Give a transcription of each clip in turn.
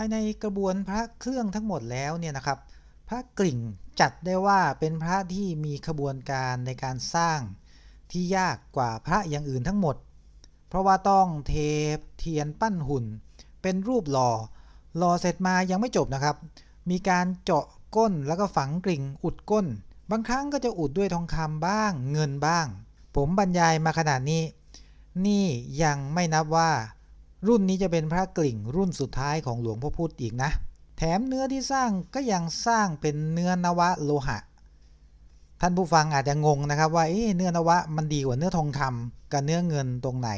ภายในกระบวนพระเครื่องทั้งหมดแล้วเนี่ยนะครับ พระกลิ่งจัดได้ว่าเป็นพระที่มีขบวนการในการสร้างที่ยากกว่าพระอย่างอื่นทั้งหมด เพราะว่าต้องเทเทียนปั้นหุ่น เป็นรูปหล่อหล่อเสร็จมายังไม่จบนะครับ มีการเจาะก้นแล้วก็ฝังกลิ่งอุดก้น บางครั้งก็จะอุดด้วยทองคำบ้างเงินบ้าง ผมบรรยายมาขนาดนี้ นี่ยังไม่นับว่า รุ่นนี้จะเป็นพระกลิ่งรุ่นสุดท้ายของหลวงพ่อพุธอีกนะ แถมเนื้อที่สร้างก็ยังสร้างเป็นเนื้อนวะโลหะ ท่านผู้ฟังอาจจะงงนะครับว่าเอ๊เนื้อนวะมันดีกว่าเนื้อทองคำกับเนื้อเงินตรงไหน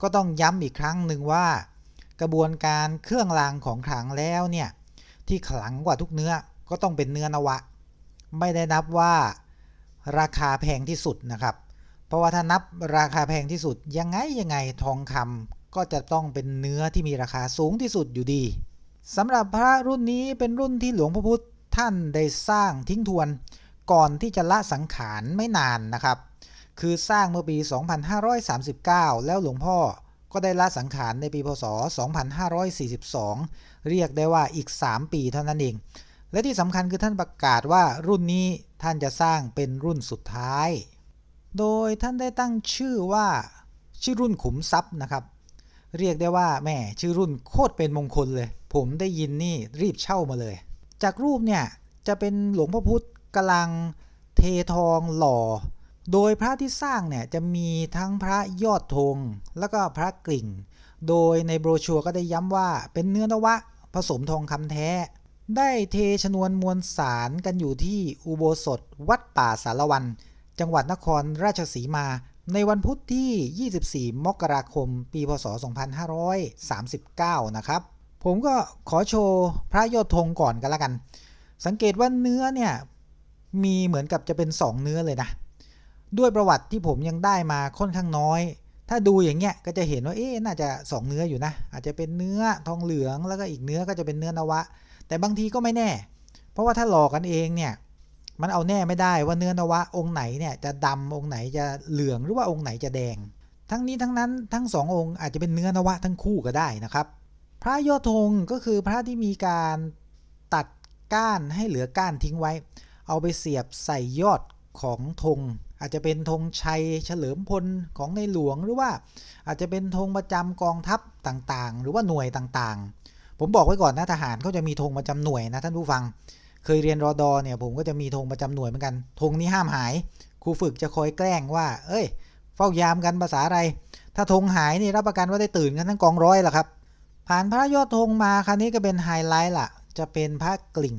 ก็ต้องย้ำอีกครั้งหนึ่งว่า กระบวนการเครื่องรางของขลังแล้วเนี่ยที่ขลังกว่าทุกเนื้อก็ต้องเป็นเนื้อนวะ ไม่ได้นับว่าราคาแพงที่สุดนะครับ เพราะว่าถ้านับราคาแพงที่สุดยังไงยังไงทองคำ ก็จะต้องเป็นเนื้อที่มีราคาสูงที่สุดอยู่ดีสำหรับพระรุ่นนี้เป็นรุ่นที่หลวงพ่อพุธท่านได้สร้างทิ้งทวน ก่อนที่จะละสังขารไม่นานนะครับ คือสร้างเมื่อปี 2539 แล้วหลวงพ่อก็ได้ละสังขารในปีพศ 2542 เรียกได้ว่าอีก 3 ปีเท่านั้นเอง และที่สำคัญคือท่านประกาศว่ารุ่นนี้ท่านจะสร้างเป็นรุ่นสุดท้าย โดยท่านได้ตั้งชื่อว่าชื่อรุ่นขุมทรัพย์นะครับ เรียกได้ว่าแม่ชื่อรุ่นโคตรเป็นมงคลเลย ผมได้ยินนี่รีบเช่ามาเลย จากรูปเนี่ยจะเป็นหลวงพ่อพุธกำลังเททองหล่อ โดยพระที่สร้างเนี่ยจะมีทั้งพระยอดธงแล้วก็พระกลิ่ง โดยในโบรชัวร์ก็ได้ย้ำว่าเป็นเนื้อนวะผสมทองคำแท้ ได้เทชนวนมวลสารกันอยู่ที่อุโบสถวัดป่าสารวัน จังหวัดนครราชสีมา ในวันพุธที่ 24 มกราคม ปี พศ 2539 นะครับ ผมก็ขอโชว์พระยอดธงก่อนกันละกัน สังเกตว่าเนื้อเนี่ย มีเหมือนกับจะเป็น 2 เนื้อเลยนะ ด้วยประวัติที่ผมยังได้มาค่อนข้างน้อย ถ้าดูอย่างเงี้ยก็จะเห็นว่า เอ๊ะ น่าจะ 2 เนื้ออยู่นะ อาจจะเป็นเนื้อทองเหลือง แล้วก็อีกเนื้อก็จะเป็นเนื้อนวะ แต่บางทีก็ไม่แน่ เพราะว่าถ้าหลอกกันเองเนี่ย มันเอาแน่ไม่ได้ว่าเนื้อนวะองค์ไหนเนี่ยจะดำองค์ไหนจะเหลืองหรือว่าองค์ไหนจะแดง ทั้งนี้ทั้งนั้นทั้งสององค์อาจจะเป็นเนื้อนวะทั้งคู่ก็ได้นะครับ พระยอดธงก็คือพระที่มีการตัดก้านให้เหลือก้านทิ้งไว้ เอาไปเสียบใส่ยอดของธงอาจจะเป็นธงชัยเฉลิมพลของในหลวงหรือว่า อาจจะเป็นธงประจำกองทัพต่างๆ หรือว่าหน่วยต่างๆ ผมบอกไว้ก่อนนะทหารเขาจะมีธงประจำหน่วยนะท่านผู้ฟัง เคยเรียนรอดอเนี่ยผมก็จะมีธงประจำหน่วยเหมือนกันธงนี้ห้ามหายครูฝึกจะคอยแกล้งว่า เอ้ย เฝ้ายามกันภาษาอะไร ถ้าธงหายนี่รับประกันว่าได้ตื่นกันทั้งกองร้อยละครับ ผ่านพระยอดธงมาคราวนี้ก็เป็นไฮไลท์ละจะเป็นพระกลิ่ง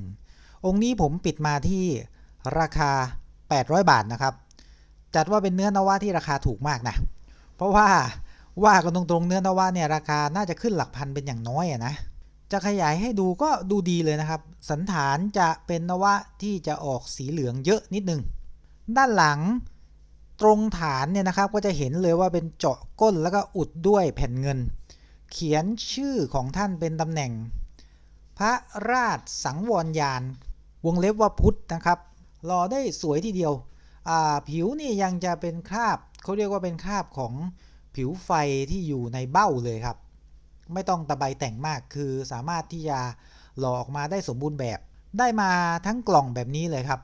องค์นี้ผมปิดมาที่ราคา 800 บาทนะครับ จัดว่าเป็นเนื้อนวะที่ราคาถูกมากนะ เพราะว่าว่ากันตรงๆเนื้อนวะเนี่ยราคาน่าจะขึ้นหลักพันเป็นอย่างน้อยอะนะ จะขยายให้ดูก็ดูดีเลยนะครับ สันฐานจะเป็นนวะที่จะออกสีเหลืองเยอะนิดนึง ด้านหลังตรงฐานเนี่ยนะครับก็จะเห็นเลยว่าเป็นเจาะก้นแล้วก็อุดด้วยแผ่นเงิน เขียนชื่อของท่านเป็นตำแหน่ง พระราชสังวรยาน วงเล็บว่าพุทธนะครับรอได้สวยทีเดียวผิวนี่ยังจะเป็นคราบเขาเรียกว่าเป็นคราบของผิวไฟที่อยู่ในเบ้าเลยครับ ไม่ต้องตะไบแต่งมากคือสามารถที่จะหล่อออกมาได้สมบูรณ์แบบ ได้มาทั้งกล่องแบบนี้เลยครับ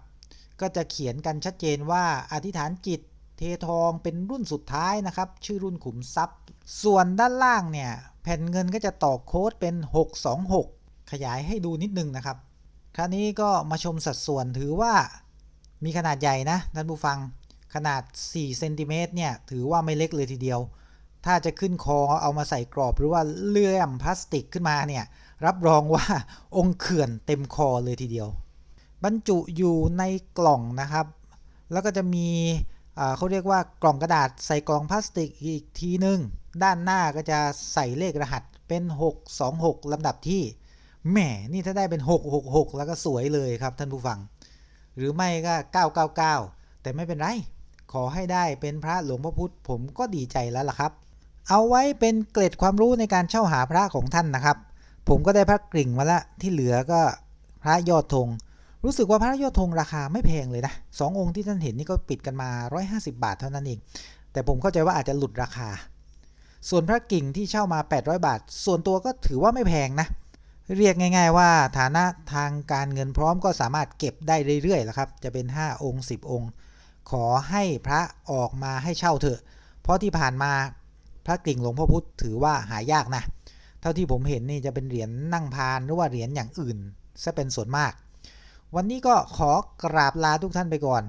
ก็จะเขียนกันชัดเจนว่าอธิษฐานจิตเททองเป็นรุ่นสุดท้ายนะครับ ชื่อรุ่นขุมทรัพย์ ส่วนด้านล่างเนี่ย แผ่นเงินก็จะต่อโค้ดเป็น 626 ขยายให้ดูนิดนึงนะครับ คราวนี้ก็มาชมสัดส่วนถือว่ามีขนาดใหญ่นะท่านผู้ฟังขนาด4เซนติเมตรเนี่ยถือว่าไม่เล็กเลยทีเดียว ถ้าจะขึ้นคอเอามาใส่กรอบหรือว่าเลื่อมพลาสติกขึ้นมาเนี่ยรับรองว่าองค์เขื่อนเต็มคอเลยทีเดียว บรรจุอยู่ในกล่องนะครับ แล้วก็จะมีเขาเรียกว่ากล่องกระดาษใส่กล่องพลาสติกอีกทีนึง ด้านหน้าก็จะใส่เลขรหัสเป็น 626ลำดับที่แหมนี่ถ้าได้เป็น 666 แล้วก็สวยเลยครับท่านผู้ฟัง หรือไม่ก็ 999 แต่ไม่เป็นไร ขอให้ได้เป็นพระหลวงพ่อพุธผมก็ดีใจแล้วล่ะครับ เอาไว้เป็นเกร็ดความรู้ในการเช่าหาพระของท่านนะครับ ผมก็ได้พระกริ่งมาละที่เหลือก็พระยอดธงรู้สึกว่าพระยอดธงราคาไม่แพงเลยนะสององค์ที่ท่านเห็นนี่ก็ปิดกันมา 150 บาทเท่านั้นเอง แต่ผมเข้าใจว่าอาจจะหลุดราคา ส่วนพระกิ่งที่เช่ามา 800 บาท ส่วนตัวก็ถือว่าไม่แพงนะ เรียกง่าย ๆ ว่าฐานะทางการเงินพร้อมก็สามารถเก็บได้เรื่อยๆแล้วครับ จะเป็น 5 องค์ 10 องค์ ขอให้พระออกมาให้เช่าเถอะ เพราะที่ผ่านมา ระกลิ่งหลวงพ่อพุธถือว่าหายากนะเท่าที่ผมเห็นนี่จะเป็นเหรียญนั่งพานหรือว่าเหรียญอย่างอื่นซะเป็นส่วนมาก วันนี้ก็ขอกราบลาทุกท่านไปก่อน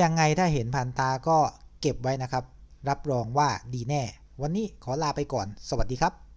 ยังไงถ้าเห็นผ่านตาก็เก็บไว้นะครับ รับรองว่าดีแน่ วันนี้ขอลาไปก่อน สวัสดีครับ